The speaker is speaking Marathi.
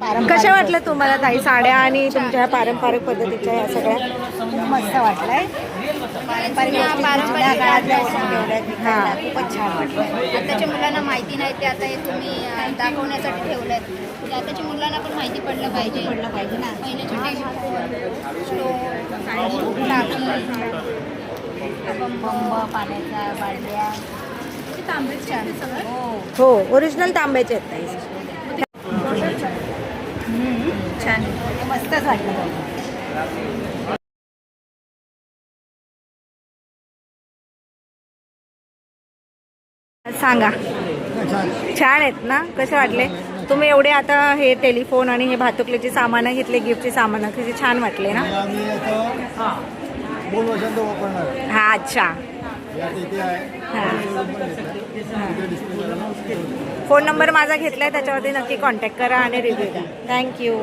कशा वाटल्या तुम्हाला ताई साड्या आणि तुमच्या ह्या पारंपरिक पद्धतीच्या ह्या सगळ्या? खूप मस्त वाटलंय. पारंपरिक गोष्टी जुन्या काळातल्या वस्तू ठेवल्यात विकायला. खूपच छान वाटलं आताच्या मुलांना माहिती नाही ते आता हे तुम्ही अं, दाखवण्यासाठी ठेवलंय म्हणजे आताच्या मुलांना पण माहिती पडलं पाहिजे. पडलं पाहिजे ना. स्टोव टाकी बंब पाण्याच्या बादल्या तांबेच छान. हो. हो. ओरिजिनल तांब्याचे आहेत ताई छान. मस्तच वाटलं. सांगा. छान आहेत ना? कसे वाटले? तुम्ही एवढे आता हे टेलिफोन आणि हे भातुकलीची सामानं घेतले गिफ्टची सामानं किती छान वाटले ना? हा. अच्छा. फोन नंबर माझा घेतलाय त्याच्यावरती नक्की कॉन्टॅक्ट करा आणि रिव्ह्यू द्या. थँक्यू